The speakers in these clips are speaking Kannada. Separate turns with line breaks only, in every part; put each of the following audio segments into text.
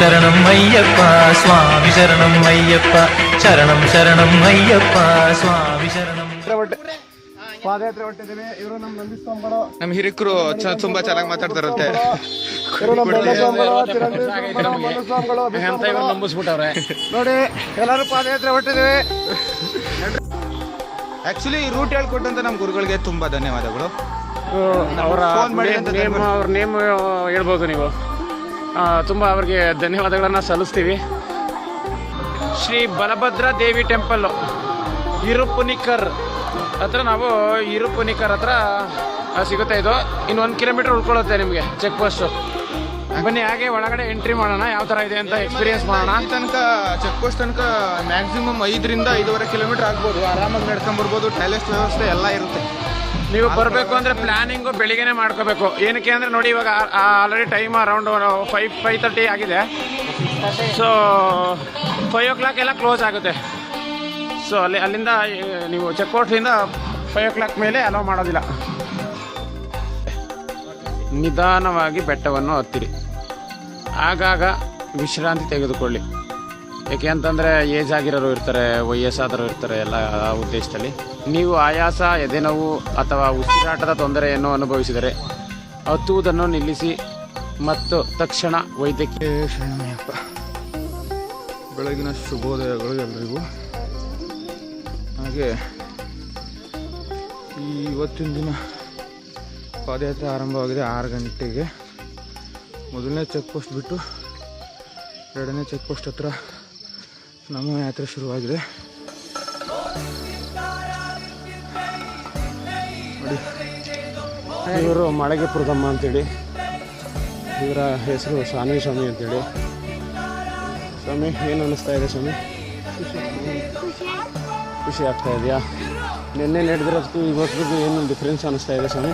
ಶರಣಂ ಅಯ್ಯಪ್ಪ ಸ್ವಾಮಿ ಶರಣಂ ಅಯ್ಯಪ್ಪ ಶರಣಂ ಶರಣಂ ಅಯ್ಯಪ್ಪ ಸ್ವಾಮಿ ಶರಣಂ
ಪಾದಯಾತ್ರೆ ಹೊಟ್ಟಿದ್ದೀವಿ ಇವರು ನಮ್ಮ ನಂದಿಸ್ವಾಮಿಗಳು
ನಮ್ಮ ಹಿರಿಕರು ತುಂಬಾ ಚೆನ್ನಾಗಿ ಮಾತಾಡ್ತಾರಂತೆ.
ಇವರು ನಮ್ಮ.
ನಂಬಿಸ್ಬಿಟ್ಟವ್ರೆ?
ನೋಡಿ ಎಲ್ಲರೂ ಪಾದಯಾತ್ರೆ ಹೊಟ್ಟಿದ್ದೀವಿ
ಆಕ್ಚುಲಿ ರೂಟ್ ಹೇಳ್ಕೊಟ್ಟಂತ ನಮ್ಮ ಗುರುಗಳಿಗೆ ತುಂಬಾ ಧನ್ಯವಾದಗಳು.
ಅವರ
Phone ಮಾಡಿ ಅಂತ
ನೇಮ್ ಅವ್ರ ನೇಮ್ ಹೇಳ್ಬೋದು ನೀವು. ತುಂಬಾ ಅವ್ರಿಗೆ ಧನ್ಯವಾದಗಳನ್ನು ಸಲ್ಲಿಸ್ತೀವಿ. ಶ್ರೀ ಬಲಭದ್ರ ದೇವಿ ಟೆಂಪಲ್ಲು ಇರುಪುನಿಕರ್ ಹತ್ರ ನಾವು ಇರುಪುನಿಕರ್ ಹತ್ರ ಸಿಗುತ್ತೆ ಇದು. ಇನ್ನು ಒಂದು ಕಿಲೋಮೀಟರ್ ಉಳ್ಕೊಳ್ಳುತ್ತೆ ನಿಮಗೆ ಚೆಕ್ ಪೋಸ್ಟು ಬನ್ನಿ, ಹಾಗೆ ಒಳಗಡೆ ಎಂಟ್ರಿ ಮಾಡೋಣ, ಯಾವ ಥರ ಇದೆ ಅಂತ ಎಕ್ಸ್ಪೀರಿಯನ್ಸ್ ಮಾಡೋಣ.
ತನಕ ಚೆಕ್ ಪೋಸ್ಟ್ ತನಕ ಮ್ಯಾಕ್ಸಿಮಮ್ ಐದರಿಂದ ಐದೂವರೆ ಕಿಲೋಮೀಟರ್ ಆಗ್ಬೋದು. ಆರಾಮಾಗಿ ನಡ್ಕೊಂಬರ್ಬೋದು ಟಾಯ್ಲೆಟ್ ವ್ಯವಸ್ಥೆ ಎಲ್ಲ ಇರುತ್ತೆ.
ನೀವು ಬರಬೇಕು ಅಂದ್ರೆ ಪ್ಲಾನಿಂಗು ಬೆಳಿಗ್ಗೆನೆ ಮಾಡ್ಕೋಬೇಕು. ಏನಕ್ಕೆ ಅಂದ್ರೆ ನೋಡಿ ಇವಾಗ already time around five five thirty ಆಗಿದೆ. ಸೊ ಫೈವ್ ಓ ಕ್ಲಾಕ್ ಎಲ್ಲ ಕ್ಲೋಸ್ ಆಗುತ್ತೆ. ಸೊ ಅಲ್ಲಿ, ಅಲ್ಲಿಂದ ನೀವು ಚೆಕ್ಔಟ್ಲಿಂದ ಫೈವ್ ಓ ಕ್ಲಾಕ್ ಮೇಲೆ ಅಲೋ ಮಾಡೋದಿಲ್ಲ. ನಿಧಾನವಾಗಿ ಬೆಟ್ಟವನ್ನು ಹತ್ತಿರಿ. ಆಗಾಗ ವಿಶ್ರಾಂತಿ ತೆಗೆದುಕೊಳ್ಳಿ. ಏಕೆ ಅಂತಂದರೆ ಏಜ್ ಆಗಿರೋರು ಇರ್ತಾರೆ ವಯಸ್ಸಾದರೂ ಇರ್ತಾರೆ ಎಲ್ಲ ಆ ಉದ್ದೇಶದಲ್ಲಿ. ನೀವು ಆಯಾಸ, ಎದೆನೋವು ಅಥವಾ ಉಸಿರಾಟದ ತೊಂದರೆಯನ್ನು ಅನುಭವಿಸಿದರೆ ಹತ್ತುವುದನ್ನು ನಿಲ್ಲಿಸಿ ಮತ್ತು ತಕ್ಷಣ ವೈದ್ಯಕೀಯ
ಬೆಳಗಿನ ಶುಭೋದಯಗಳು ಎಲ್ಲರಿಗೂ ಹಾಗೆ ಈ ಇವತ್ತಿನ ದಿನ ಪಾದಯಾತ್ರೆ ಆರಂಭವಾಗಿದೆ ಆರು ಗಂಟೆಗೆ. ಮೊದಲನೇ ಚೆಕ್ ಪೋಸ್ಟ್ ಬಿಟ್ಟು ಎರಡನೇ ಚೆಕ್ ಪೋಸ್ಟ್ ಹತ್ರ ನಮ್ಮ ಯಾತ್ರೆ ಶುರುವಾಗಿದೆ.
ಇವರು ಮಳೆಗೆ ಪುರದಮ್ಮ ಅಂತೇಳಿ, ಇವರ ಹೆಸರು ಸ್ವಾಮಿ ಸ್ವಾಮಿ ಅಂತೇಳಿ. ಸ್ವಾಮಿ, ಏನು ಅನ್ನಿಸ್ತಾ ಇದೆ ಸ್ವಾಮಿ? ಖುಷಿ ಆಗ್ತಾ ಇದೆಯಾ? ನಿನ್ನೆ ನಡೆದಿರೋದಕ್ಕೂ ಇವತ್ತಿಗೂ ಏನು ಡಿಫ್ರೆನ್ಸ್ ಅನ್ನಿಸ್ತಾ ಇದೆ ಸ್ವಾಮಿ?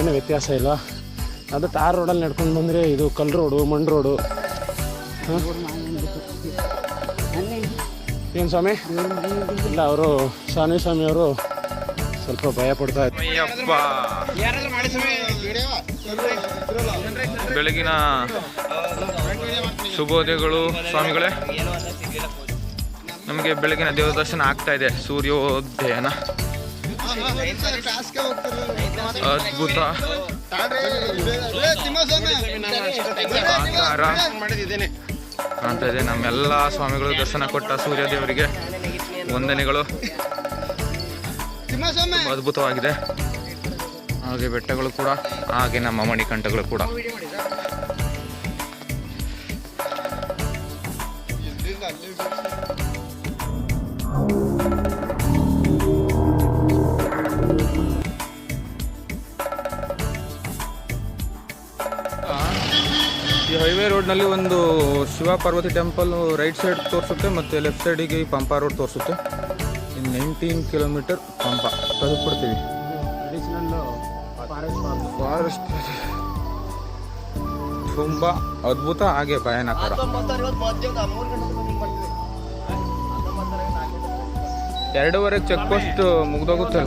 ಏನು ವ್ಯತ್ಯಾಸ ಇಲ್ಲ. ಅದು ಟಾರ್ ರೋಡಲ್ಲಿ ನಡ್ಕೊಂಡು ಬಂದರೆ ಇದು ಕಲ್ ರೋಡು ಮಣ್ಣು ರೋಡು ಏನು ಸ್ವಾಮಿ? ಇಲ್ಲ ಅವರು ಸಾನಿ ಸ್ವಾಮಿ ಅವರು ಸ್ವಲ್ಪ ಭಯ ಪಡ್ತಾ
ಬೆಳಗಿನ ಶುಭೋದಯಗಳು ಸ್ವಾಮಿಗಳೇ. ನಮಗೆ ಬೆಳಗಿನ ದೇವರ ದರ್ಶನ ಆಗ್ತಾ ಇದೆ ಸೂರ್ಯೋದಯನ. ಅದ್ಭುತ. ಆಕಾರ. ಕಾಣ್ತಾ ಇದೆ. ನಮ್ಮೆಲ್ಲ ಸ್ವಾಮಿಗಳು ದರ್ಶನ ಕೊಟ್ಟ ಸೂರ್ಯ ದೇವರಿಗೆ ವಂದನೆಗಳು ಅದ್ಭುತವಾಗಿದೆ. ಹಾಗೆ ಬೆಟ್ಟಗಳು ಕೂಡ ಹಾಗೆ ನಮ್ಮ ಮಣಿಕಂಠಗಳು ಕೂಡ. ರೋಡ್ನಲ್ಲಿ ಒಂದು Shiva Parvati temple right side ತೋರಿಸುತ್ತೆ ಮತ್ತು ಲೆಫ್ಟ್ ಸೈಡಿಗೆ ಪಂಪ ರೋಡ್ ತೋರಿಸುತ್ತೆ. ಇನ್ನು ನೈನ್ಟೀನ್ ಕಿಲೋಮೀಟರ್ ಪಂಪ. ತಲುಪಿಡ್ತೀವಿ ಫಾರೆಸ್ಟ್ ತುಂಬ ಅದ್ಭುತ ಹಾಗೆ ಭಯಾನಕರ. ಎರಡೂವರೆ ಚೆಕ್ ಪೋಸ್ಟ್ ಮುಗ್ದೋಗುತ್ತೆ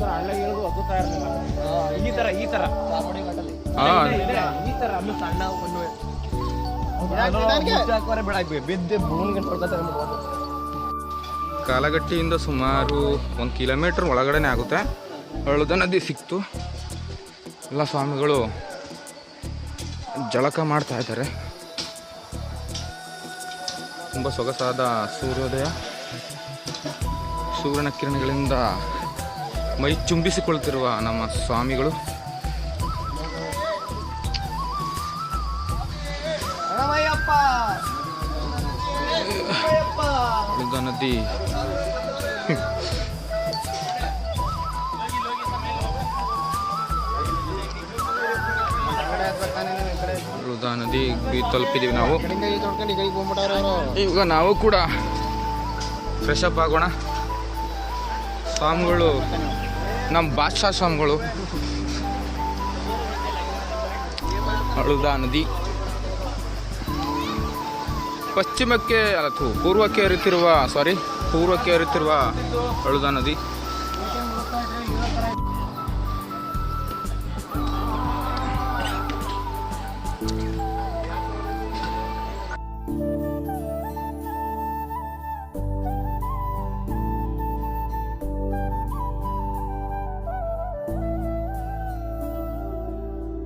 ಈ ತರ ಇರೋದು ಒಗ್ಗುತ್ತಾ ಇರಲಿಲ್ಲ. ಈ ತರ ಈ ತರ.
ಹಾ.
ಈ ತರ ಅಲ್ಲಿ ಸಣ್ಣ
ಕಾಲಗಟ್ಟಿಯಿಂದ ಸುಮಾರು ಒಂದು ಕಿಲೋಮೀಟ್ರ್ ಒಳಗಡೆನೆ ಆಗುತ್ತೆ. ಹಳದ ನದಿ ಸಿಕ್ತು. ಎಲ್ಲ ಸ್ವಾಮಿಗಳು ಜಳಕ ಮಾಡ್ತಾ ಇದ್ದಾರೆ. ತುಂಬ ಸೊಗಸಾದ ಸೂರ್ಯೋದಯ. ಸೂರ್ಯನ ಕಿರಣಗಳಿಂದ ಮೈ ಚುಂಬಿಸಿಕೊಳ್ತಿರುವ ನಮ್ಮ ಸ್ವಾಮಿಗಳು. ನದಿ. ನದಿ ತಲುಪಿದೀವಿ ನಾವು. ಈಗ ನಾವು ಕೂಡ ಫ್ರೆಶ್ ಅಪ್ ಆಗೋಣ. ಸ್ವಾಮಿಗಳು ನಮ್ಮ ಬಾದಶಾ ಸ್ವಾಮಿಗಳು. ನದಿ. ಪಶ್ಚಿಮಕ್ಕೆ ಅಥವಾ ಪೂರ್ವಕ್ಕೆ ಹರಿತಿರುವ ಸಾರಿ ಪೂರ್ವಕ್ಕೆ ಹರಿತಿರುವ ಹಳುದ ನದಿ.